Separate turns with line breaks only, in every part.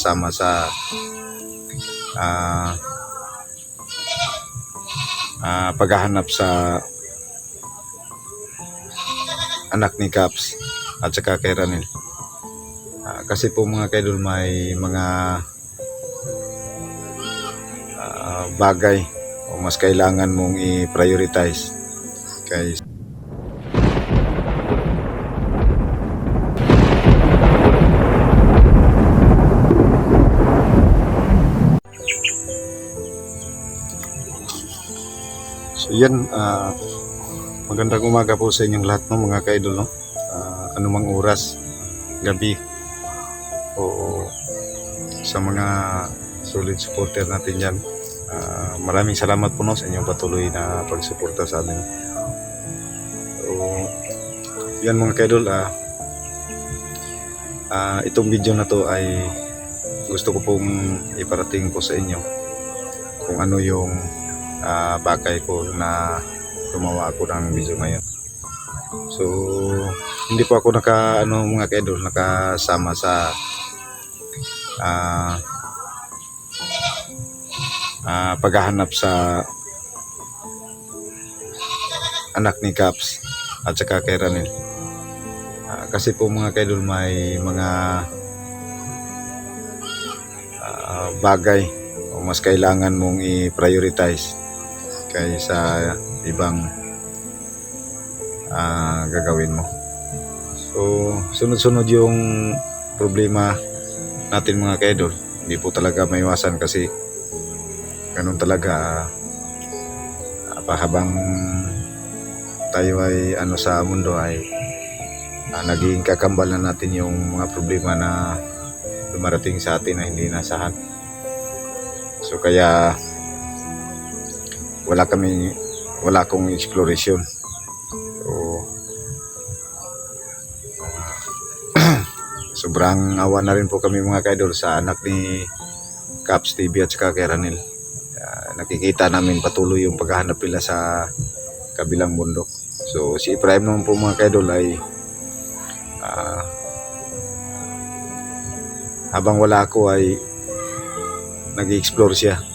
sama sa ah ah, paghahanap sa anak ni Caps at saka kay Ranil. Ah, kasi po mga kaidol may mga ah, bagay o mas kailangan mong i-prioritize kay Yan, ah, magandang umaga po sa inyong lahat no, mga kaidol. No? Ah, anumang oras, gabi, o sa mga solid supporter natin yan. Ah, maraming salamat po no, sa inyong patuloy na pagsuporta sa amin. So, yan mga kaidol, ah, ah, itong video na to ay gusto ko pong iparating po sa inyo kung ano yung ah, bagay ko na gumawa ako ng video ngayon. So, hindi po ako naka ano mga kaidol nakasama sa ah ah, paghahanap sa anak ni Caps at saka kay Ranil. Ah, kasi po mga kaidol may mga ah, bagay o mas kailangan mong i-prioritize kaysa ibang ah, gagawin mo. So, sunod-sunod yung problema natin mga kaidol. Hindi po talaga maiwasan kasi ganun talaga ah, pa habang tayo ay ano sa mundo ay ah, naging kakambal na natin yung mga problema na dumarating sa atin na hindi nasahan. So kaya wala kami wala akong exploration. So sobrang awa na rin po kami mga kaidol sa anak ni Caps TV at saka kay Ranil. Ah, nakikita namin patuloy yung paghahanap nila sa kabilang bundok. So si Ibrahim naman po mga kaidol ay ah, habang wala ako ay nag-explore siya.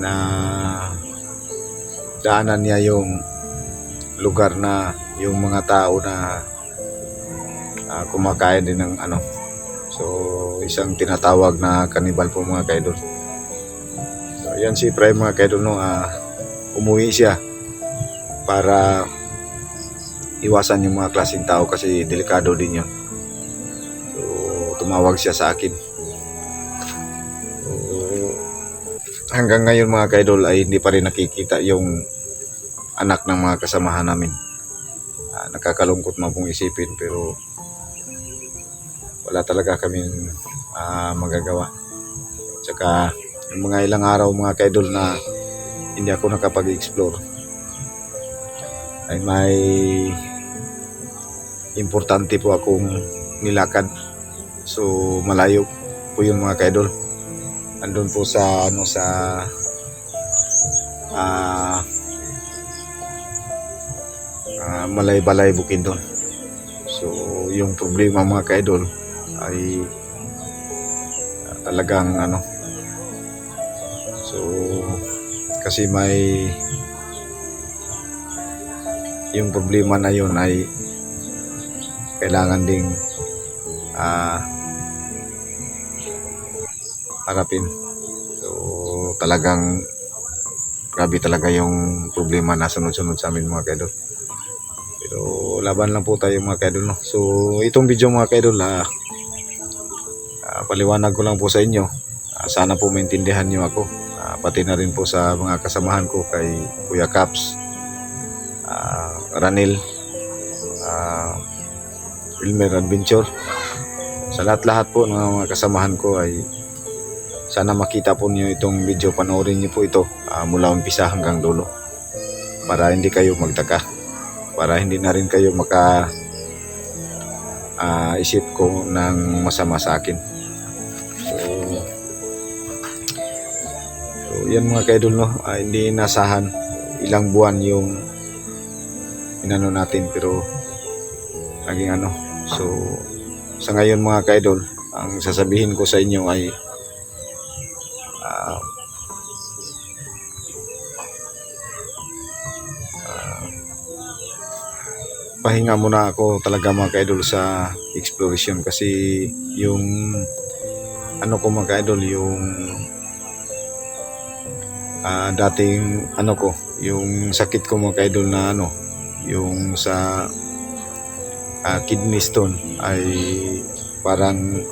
Na daanan niya yung lugar na yung mga tao na ah, kumakain din ng ano. So isang tinatawag na kanibal po mga kaidol. So yan si Prime mga kaidol no ah, umuwi siya para iwasan yung mga klaseng tao kasi delikado din yun. So tumawag siya sa akin hanggang ngayon mga kaidol ay hindi pa rin nakikita yung anak ng mga kasamahan namin Ah, nakakalungkot man pong isipin pero wala talaga kaming ah, magagawa. Tsaka yung mga ilang araw mga kaidol na hindi ako nakapag-explore ay may importante po akong nilakad. So malayo po yun mga kaidol. Andun po sa ano sa ah ah, malay-balay bukid doon. So, yung problema mga kaidol ay ah, talagang ano so kasi may yung problema na yun ay kailangan ding ah harapin so talagang grabe talaga yung problema na sunod-sunod sa amin mga kaidol. Pero laban lang po tayo mga kaidol no? So itong video mga kaidol ah, ah, paliwanag ko lang po sa inyo. Ah, sana po maintindihan niyo ako. Ah, pati na rin po sa mga kasamahan ko kay Kuya Caps ah, Ranil ah, Wilmer Adventure. Sa lahat-lahat po ng mga kasamahan ko ay sana makita po niyo itong video. Panoorin niyo po ito ah, mula umpisa hanggang dulo. Para hindi kayo magtaka. Para hindi na rin kayo maka ah, isip ko ng masama sa akin. So, so yan mga kaidol no? Ah, hindi nasahan ilang buwan yung inano natin pero naging ano. So sa ngayon mga kaidol, ang sasabihin ko sa inyo ay pahinga muna ako talaga mga kaidol sa exploration. Kasi yung ano ko mga kaidol yung ah, dating ano ko yung sakit ko mga kaidol na ano yung sa ah, kidney stone ay parang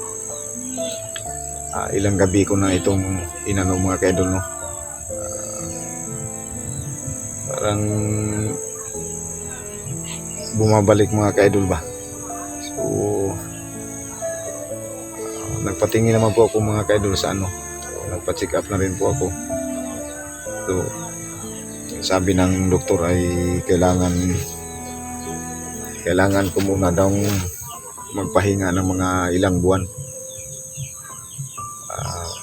ah, ilang gabi ko na itong inano mga kaidol no? Ah, parang bumabalik mga kaidol ba? So ah, nagpatingin naman po ako mga kaidol sa ano. Nagpa-check up na rin po ako. So sabi ng doktor ay kailangan kailangan ko muna daw magpahinga ng mga ilang buwan. Ah,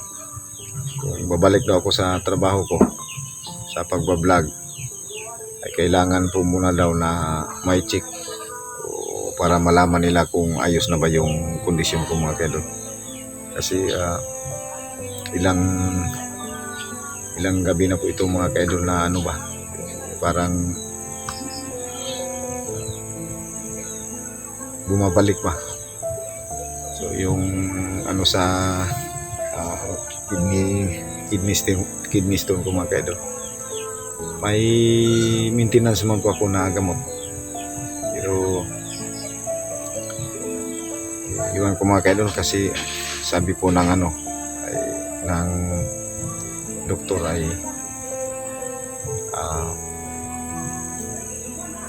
kung babalik daw ako sa trabaho ko sa pagbablog kailangan po muna daw na may check o para malaman nila kung ayos na ba yung kondisyon ko mga kaidol. Kasi ah, ilang ilang gabi na po ito mga kaidol na ano ba parang bumabalik ba. So yung ano sa ah, kidney kidney stone kidney stone ko mga kaidol may maintenance man po ako na gamot. Pero iwan ko mga kaidol kasi sabi po ng ano ay, ng doktor ay ah,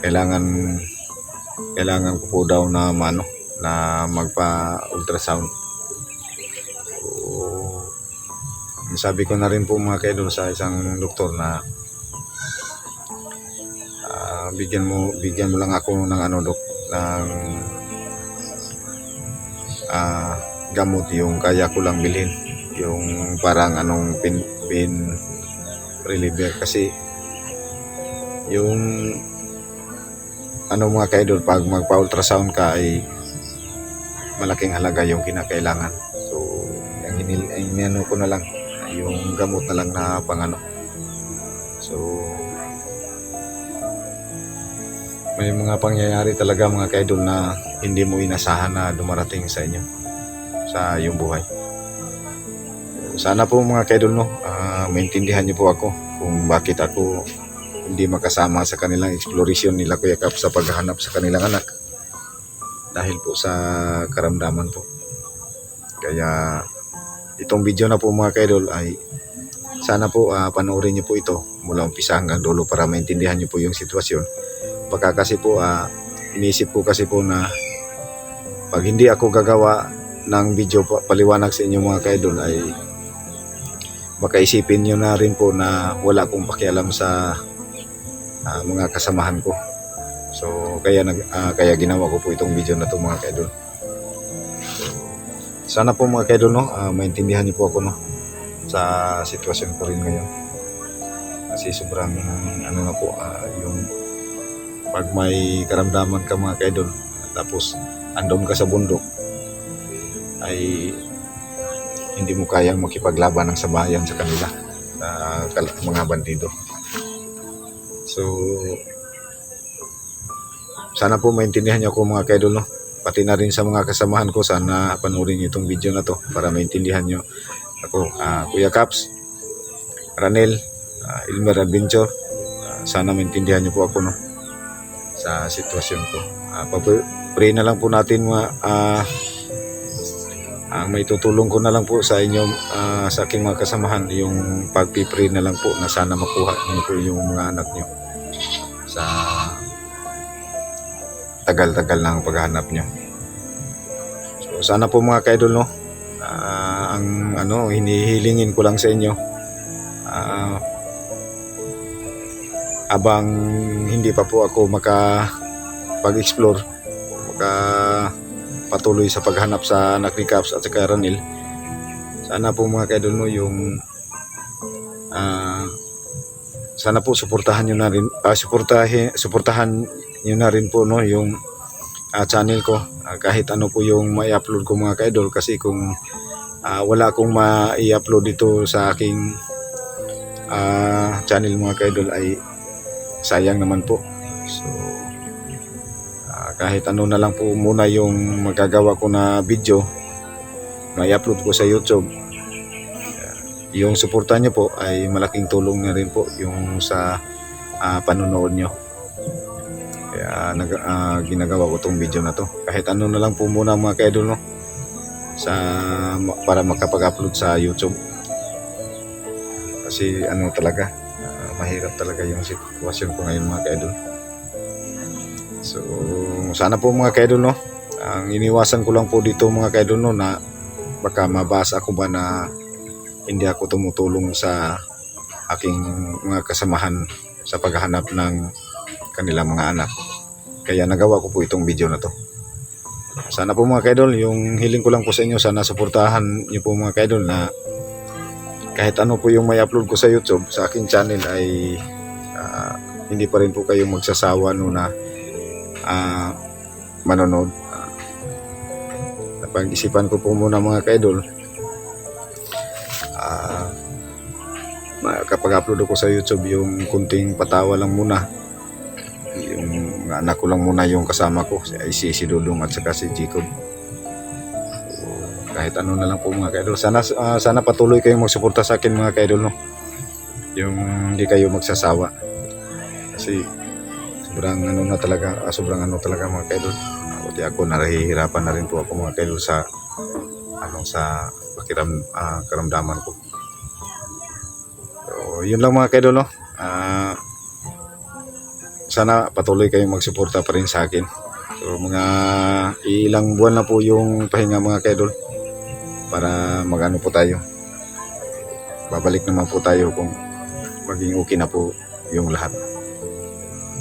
kailangan kailangan ko po daw na mano na magpa ultrasound so, sabi ko na rin po mga kaidol sa isang doktor na bigyan mo bigyan mo lang ako ng ano dok ng ah, gamot yung kaya ko lang bilhin. Yung parang anong pin, pin reliever. Kasi yung ano mga kaidol pag magpa-ultrasound ka ay malaking halaga yung kinakailangan. So ang inil ko na lang yung gamot na lang na pangano so may mga pangyayari talaga mga kaidol na hindi mo inasahan na dumarating sa inyo sa iyong buhay. Sana po mga kaidol no ah, maintindihan niyo po ako kung bakit ako hindi makasama sa kanilang exploration nila Kuya Kap sa paghahanap sa kanilang anak. Dahil po sa karamdaman po. Kaya itong video na po mga kaidol ay sana po ah, panoorin niyo po ito mula umpisa hanggang dulo para maintindihan niyo po yung sitwasyon baka kasi po ah, iniisip ko kasi po na pag hindi ako gagawa ng video pa- paliwanag sa inyo mga kaidol ay baka isipin nyo na rin po na wala akong pakialam sa ah, mga kasamahan ko. So kaya nag ah, kaya ginawa ko po itong video na to mga kaidol. Sana po mga kaidol no, ah, maintindihan niyo po ako no sa sitwasyon ko rin ngayon. Kasi sobrang ano na po ah, yung pag may karamdaman ka mga kaidol tapos andun ka sa bundok ay hindi mo kayang makipaglaban ng sabayan sa kanila na kal- mga bandido. So, sana po maintindihan niyo ako mga kaidol, no? Pati na rin sa mga kasamahan ko, sana panoorin niyo itong video na to para maintindihan niyo ako. ah, Kuya Caps, Ranel, ah, Ilmer Adventure, ah, sana maintindihan niyo po ako, no? Sa sitwasyon ko. Papu- pray na lang po natin mga ah, ang may tutulong ko na lang po sa inyo ah, sa aking mga kasamahan yung pagpipray na lang po na sana makuha niyo po yung mga anak niyo sa tagal-tagal ng paghahanap niyo. So sana po mga kaidol no ah, ang ano hinihilingin ko lang sa inyo ah, abang hindi pa po ako maka pag-explore maka patuloy sa paghanap sa anak ni Caps at saka Ranil. Sana po mga kaidol no yung ah, sana po suportahan niyo na rin ah, suportahin suportahan niyo na rin po no yung ah, channel ko. Ah, kahit ano po yung mai-upload ko mga ka-idol kasi kung ah, wala akong ma-i-upload dito sa aking ah, channel mga ka-idol ay sayang naman po. So ah, kahit ano na lang po muna yung magagawa ko na video may-upload ko sa YouTube. Ah, yung suporta nyo po ay malaking tulong na rin po yung sa ah, panonood nyo. Kaya nag, ah, ginagawa ko tong video na to. Kahit ano na lang po muna mga ka-idol no sa para makapag-upload sa YouTube. Kasi ano talaga mahirap talaga yung sitwasyon ko ngayon mga ka-idol. So sana po mga ka-idol no. Ang iniwasan ko lang po dito mga ka-idol no na baka mabasa ako ba na hindi ako tumutulong sa aking mga kasamahan sa paghahanap ng kanilang mga anak. Kaya nagawa ko po itong video na to. Sana po mga kaidol, yung hiling ko lang po sa inyo, sana suportahan niyo po mga kaidol na kahit ano po yung may upload ko sa YouTube, sa aking channel ay ah, hindi pa rin po kayo magsasawa no na ah, manonood. Ah, napag-isipan ko po muna mga kaidol, ma- kapag upload ako sa YouTube, yung kunting patawa lang muna yung anak ko lang muna yung kasama ko si si Dudong at saka si Jacob kahit ano na lang po mga kaidol. Sana, ah, sana patuloy kayong magsuporta sa akin mga kaidol no? yung hindi kayo magsasawa. Kasi sobrang ano na talaga ah, sobrang ano talaga mga kaidol. Buti ako narahihirapan na rin po ako mga kaidol sa ano sa pakiram, ah, karamdaman ko. So yun lang mga kaidol no? Ah, sana patuloy kayong magsuporta pa rin sa akin. So mga ilang buwan na po yung pahinga mga kaidol para magano po tayo. Babalik naman po tayo kung maging okay na po yung lahat.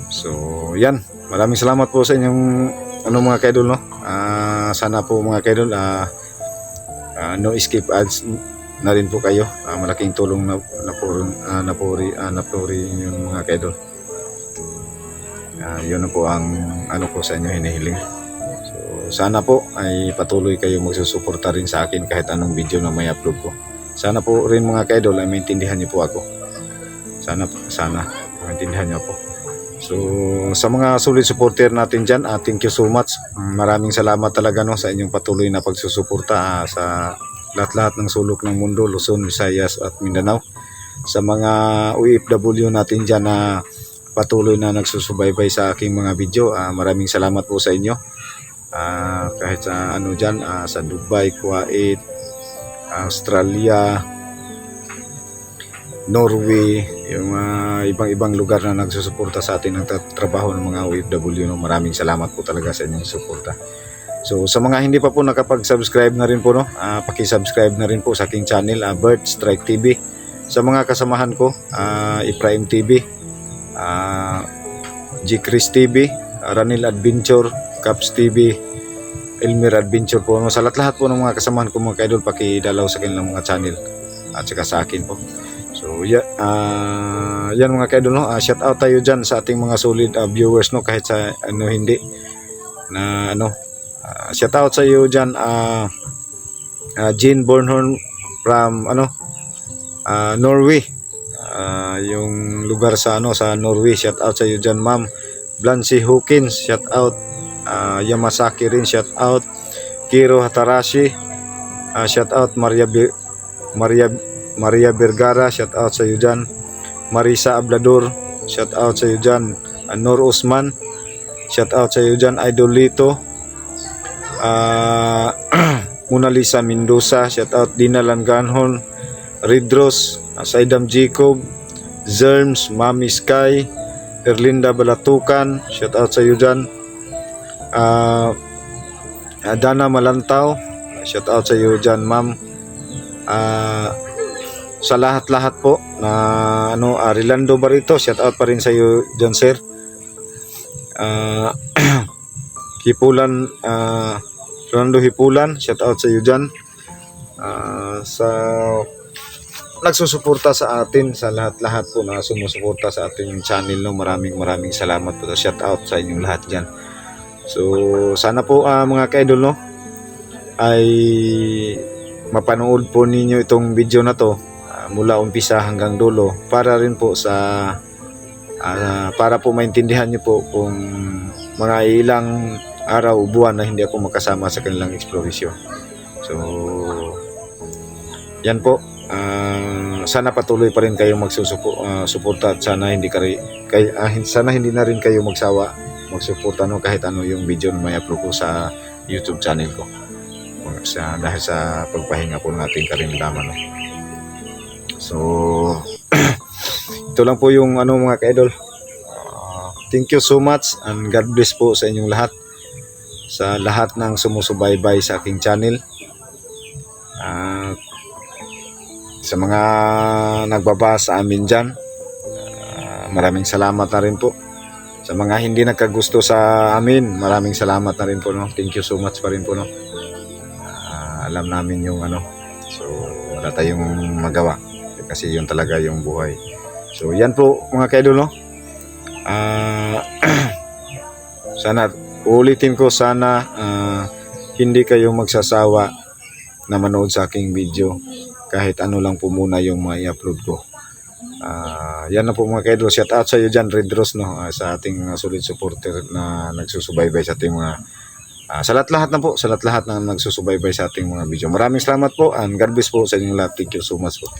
So yan, maraming salamat po sa inyong ano mga kaidol no. Ah, sana po mga kaidol ah, ah, no skip ads na rin po kayo. Ah, malaking tulong na na po ah, na po ri- ah, na po rin yung mga kaidol. Ah, yun na po ang ano ko sa inyo hinihiling. Sana po ay patuloy kayo magsusuporta rin sa akin kahit anong video na may upload ko. Sana po rin mga kaidol ay maintindihan niyo po ako. Sana sana maintindihan niyo ako. So, sa mga solid supporter natin dyan, ah, thank you so much. Maraming salamat talaga no, sa inyong patuloy na pagsusuporta ah, sa lahat-lahat ng sulok ng mundo, Luzon, Visayas at Mindanao. Sa mga OFW natin dyan na patuloy na nagsusubaybay sa aking mga video. Ah, maraming salamat po sa inyo. Ah, kahit sa ano diyan sa Dubai, Kuwait, Australia, Norway, yung mga ibang-ibang lugar na nagsusuporta sa atin ng tra- trabaho ng mga OFW. No? Maraming salamat po talaga sa inyong suporta. So sa mga hindi pa po nakapag-subscribe na rin po no, ah, paki-subscribe na rin po sa aking channel, ah, Bird Strike TV. Sa mga kasamahan ko, ah, Iprime TV, ah G. Chris TV, Ranil Adventure, Caps TV, Elmer Adventure po. No? Sa lahat-lahat po ng mga kasamahan ko mga kaidol, pakidalaw sa kanilang mga channel at saka sa akin po. So, ya, ah, yan mga kaidol, no? Ah, shout out tayo dyan sa ating mga solid ah, viewers, no? Kahit sa ano hindi na ano. ah, shout out sa iyo dyan, ah, ah, Jean Bornholm from ano, ah, Norway. Ah, yung lugar sa ano sa Norway shout out sa iyo diyan ma'am Blancy Hawkins shout out Ah, Yamasaki rin shout out. Kiro Hatarashi ah, shout out. Maria Bi- Maria Maria Vergara shout out sa iyo diyan Marisa Ablador shout out sa iyo diyan Ah, Nor Usman shout out sa iyo diyan Idol Lito. Ah Mona Lisa Mendoza shout out. Dina Langanhon Ridros, Saidam Jacob, Zerms, Mami Sky, Erlinda Balatukan, shout out sa iyo dyan. Ah, Dana Malantaw, shout out sa iyo dyan ma'am. Ah, sa lahat-lahat po na ano, ah, Rilando Barito, shout out pa rin sa iyo dyan sir. Ah, Hipulan, ah, Rolando Hipulan, shout out sa iyo dyan. Ah, sa nagsusuporta sa atin sa lahat-lahat po na sumusuporta sa ating channel no maraming maraming salamat po shout out sa inyong lahat diyan So sana po ah, mga ka-idol no ay mapanood po ninyo itong video na to ah, mula umpisa hanggang dulo para rin po sa ah, para po maintindihan niyo po kung mga ilang araw buwan na hindi ako makasama sa kanilang exploration. So yan po Ah, sana patuloy pa rin kayong magsusuporta at sana hindi kay, kay hin- sana hindi na rin kayo magsawa magsuporta no kahit ano yung video na may upload ko sa YouTube channel ko. Sa, dahil sa pagpahinga po ng ating karindaman. No? So ito lang po yung ano mga ka-idol. Ah, thank you so much and God bless po sa inyong lahat sa lahat ng sumusubaybay sa aking channel. At sa mga nagbaba sa amin dyan, ah, maraming salamat na rin po. Sa mga hindi nagkagusto sa amin, maraming salamat na rin po. No? Thank you so much pa rin po. No? Ah, alam namin yung ano, so wala tayong magawa. Kasi yun talaga yung buhay. So yan po mga kaidol. No? Ah, sana, ulitin ko sana ah, hindi kayo magsasawa na manood sa aking video kahit ano lang po muna yung ma-upload ko. Ah, yan na po mga kaidol. Shout out sa iyo dyan, Red Rose, no? Ah, sa ating mga solid supporter na nagsusubaybay sa ating mga ah, sa lahat-lahat na po, sa lahat-lahat na nagsusubaybay sa ating mga video. Maraming salamat po and God bless po sa inyong lahat. Thank you so much po.